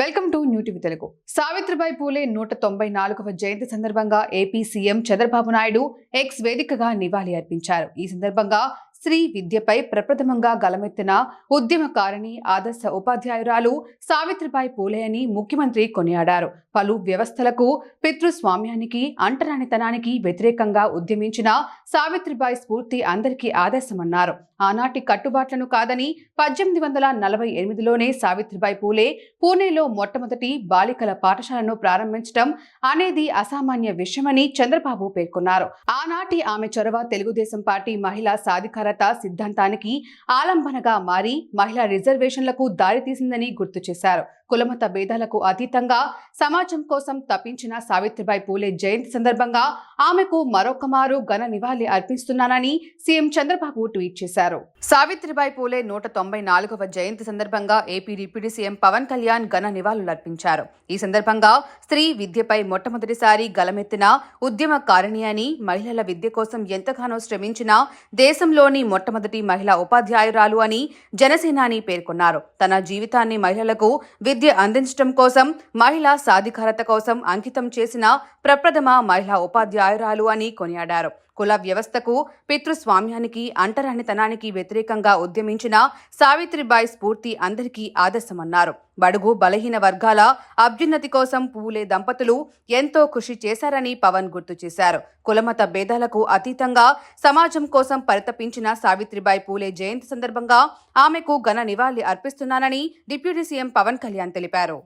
Welcome to new TV Telugu. Savitribai Phule నూట తొంభై నాలుగవ జయంతి సందర్భంగా AP CM Chandrababu Naidu X వేదికగా నివాళి అర్పించారు. ఈ సందర్భంగా స్త్రీ విద్యపై ప్రప్రథమంగా గలమెత్తిన ఉద్యమకారిణి ఆదర్శ ఉపాధ్యాయురాలు సావిత్రిబాయి పూలే అని ముఖ్యమంత్రి కొనియాడారు. పలు వ్యవస్థలకు పితృస్వామ్యానికి అంటరానితనానికి వ్యతిరేకంగా ఉద్యమించిన సావిత్రిబాయి స్ఫూర్తి అందరికీ ఆదర్శమన్నారు. ఆనాటి కట్టుబాట్లను కాదని పద్దెనిమిది వందల నలభై ఎనిమిదిలోనే సావిత్రిబాయి పూలే పూణేలో మొట్టమొదటి బాలికల పాఠశాలను ప్రారంభించడం అనేది అసామాన్య విషయమని చంద్రబాబు పేర్కొన్నారు. ఆనాటి ఆమె చొరవ తెలుగుదేశం పార్టీ మహిళా సాధికారత సిద్ధాంతానికి ఆలంబనగా మారి మహిళా రిజర్వేషన్లకు దారితీసిందని గుర్తు చేశారు. కులమత భేదాలకు అతీతంగా సమాజం కోసం తప్పించిన సావిత్రిబాయి పూలే జయంతి సందర్భంగా ఆమెకు మరొకమారు ఘన నివాళి అర్పిస్తున్నానని సీఎం చంద్రబాబు ట్వీట్ చేశారు. సావిత్రిబాయి పూలే నూట తొంభై నాలుగవ జయంతి సందర్భంగా AP deputy CM Pawan Kalyan ఘన నివాళులర్పించారు ఈ సందర్భంగా స్త్రీ విద్యపై మొట్టమొదటిసారి గలమెత్తిన ఉద్యమకారిణి అని మహిళల విద్య కోసం ఎంతగానో శ్రమించిన దేశంలోని మొట్టమొదటి మహిళా ఉపాధ్యాయురాలు అని జనసేనాని పేర్కొన్నారు. తన జీవితాన్ని మహిళలకు విద్య అందించడం కోసం మహిళా సాధికారత కోసం అంకితం చేసిన ప్రప్రథమ మహిళా ఉపాధ్యాయురాలు అని కొనియాడారు. కుల వ్యవస్థకు పితృస్వామ్యానికి అంటరానితనానికి వ్యతిరేకంగా ఉద్యమించిన సావిత్రిబాయి స్ఫూర్తి అందరికీ ఆదర్శమన్నారు. బడుగు బలహీన వర్గాల అభ్యున్నతి కోసం పూలే దంపతులు ఎంతో కృషి చేశారని పవన్ గుర్తు చేశారు. కులమత భేదాలకు అతీతంగా సమాజం కోసం పరితపించిన సావిత్రిబాయి పూలే జయంతి సందర్భంగా ఆమెకు ఘన నివాళి అర్పిస్తున్నానని డిప్యూటీ సీఎం పవన్ కళ్యాణ్ తెలిపారు.